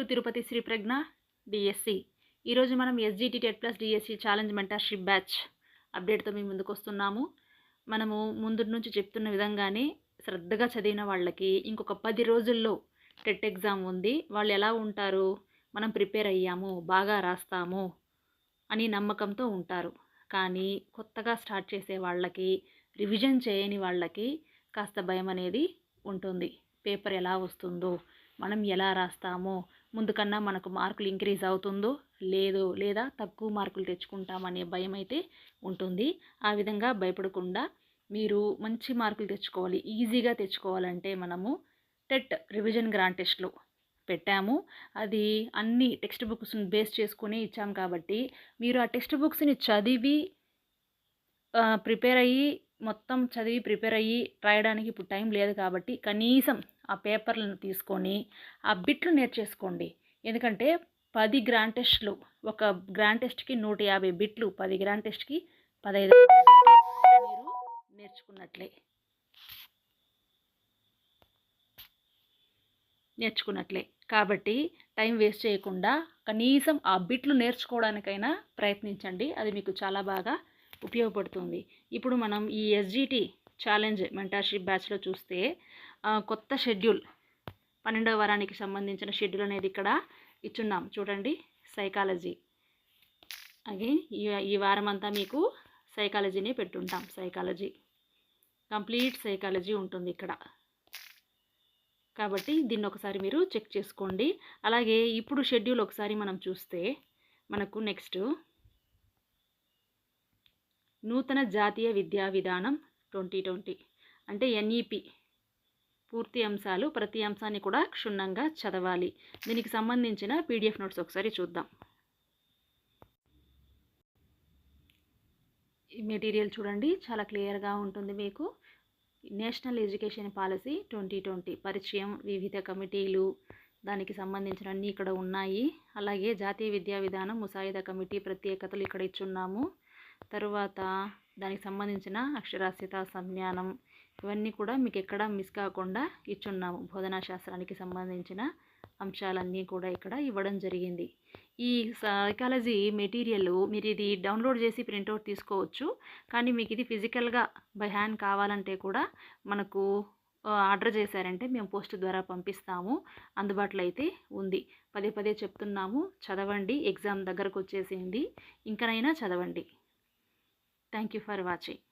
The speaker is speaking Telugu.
టు తిరుపతి శ్రీ ప్రజ్ఞ డిఎస్సి ఈరోజు మనం SGT TET plus DSC challenge mentorship batch అప్డేట్తో మేము ముందుకు వస్తున్నాము. మనము ముందు నుంచి చెప్తున్న విధంగానే శ్రద్ధగా చదివిన వాళ్ళకి ఇంకొక పది రోజుల్లో టెట్ ఎగ్జామ్ ఉంది. వాళ్ళు ఎలా ఉంటారు? మనం ప్రిపేర్ అయ్యాము బాగా రాస్తాము అని నమ్మకంతో ఉంటారు. కానీ కొత్తగా స్టార్ట్ చేసే వాళ్ళకి రివిజన్ చేయని వాళ్ళకి కాస్త భయం అనేది ఉంటుంది. పేపర్ ఎలా వస్తుందో మనం ఎలా రాస్తామో ముందు కన్నా మనకు మార్కులు ఇంక్రీజ్ అవుతుందో లేదో లేదా తక్కువ మార్కులు తెచ్చుకుంటామనే భయం అయితే ఉంటుంది. ఆ విధంగా భయపడకుండా మీరు మంచి మార్కులు తెచ్చుకోవాలి. ఈజీగా తెచ్చుకోవాలంటే మనము టెట్ రివిజన్ గ్రాండ్ టెస్ట్లో పెట్టాము. అది అన్ని టెక్స్ట్ బుక్స్ని బేస్ చేసుకుని ఇచ్చాం కాబట్టి మీరు ఆ టెక్స్ట్ బుక్స్ని చదివి ప్రిపేర్ అయ్యి మొత్తం చదివి ప్రిపేర్ అయ్యి రాయడానికి ఇప్పుడు టైం లేదు కాబట్టి కనీసం ఆ పేపర్లను తీసుకొని ఆ బిట్లు నేర్చేసుకోండి. ఎందుకంటే పది గ్రాండ్ టెస్ట్లు ఒక గ్రాండ్ టెస్ట్కి నూట యాభై బిట్లు పది గ్రాండ్ టెస్ట్కి పదహైదు మీరు నేర్చుకున్నట్లే. నేర్చుకున్నట్లే. కాబట్టి టైం వేస్ట్ చేయకుండా కనీసం ఆ బిట్లు నేర్చుకోవడానికైనా ప్రయత్నించండి. అది మీకు చాలా బాగా ఉపయోగపడుతుంది. ఇప్పుడు మనం ఈ ఎస్జిటి ఛాలెంజ్ మెంటర్షిప్ బ్యాచ్లో చూస్తే కొత్త షెడ్యూల్. పన్నెండవ వారానికి సంబంధించిన షెడ్యూల్ అనేది ఇక్కడ ఇచ్చున్నాం. చూడండి సైకాలజీ అగే ఈ ఈ వారం అంతా మీకు సైకాలజీని పెట్టుంటాం. సైకాలజీ కంప్లీట్ సైకాలజీ ఉంటుంది ఇక్కడ. కాబట్టి దీన్ని ఒకసారి మీరు చెక్ చేసుకోండి. అలాగే ఇప్పుడు షెడ్యూల్ ఒకసారి మనం చూస్తే మనకు నెక్స్ట్ నూతన జాతీయ విద్యా విధానం ట్వంటీ ట్వంటీ. అంటే ఎన్ఈపి పూర్తి అంశాలు ప్రతి అంశాన్ని కూడా క్షుణ్ణంగా చదవాలి. దీనికి సంబంధించిన పీడిఎఫ్ నోట్స్ ఒకసారి చూద్దాం. ఈ మెటీరియల్ చూడండి చాలా క్లియర్గా ఉంటుంది మీకు. National education policy twenty twenty పరిచయం వివిధ కమిటీలు దానికి సంబంధించిన అన్నీ ఇక్కడ ఉన్నాయి. అలాగే జాతీయ విద్యా విధానం ముసాయిదా కమిటీ ప్రత్యేకతలు ఇక్కడ ఇచ్చున్నాము. తరువాత దానికి సంబంధించిన అక్షరాస్యత సంజ్ఞానం ఇవన్నీ కూడా మీకు ఎక్కడ మిస్ కాకుండా ఇచ్చున్నాము. బోధనా శాస్త్రానికి సంబంధించిన అంశాలన్నీ కూడా ఇక్కడ ఇవ్వడం జరిగింది. ఈ సైకాలజీ మెటీరియల్ మీరు ఇది డౌన్లోడ్ చేసి ప్రింట్అవుట్ తీసుకోవచ్చు. కానీ మీకు ఇది ఫిజికల్గా బై హ్యాండ్ కావాలంటే కూడా మనకు ఆర్డర్ చేశారంటే మేము పోస్ట్ ద్వారా పంపిస్తాము. అందుబాటులో అయితే ఉంది. పదే పదే చెప్తున్నాము. చదవండి. ఎగ్జామ్ దగ్గరకు వచ్చేసింది ఇంకనైనా చదవండి. Thank you for watching.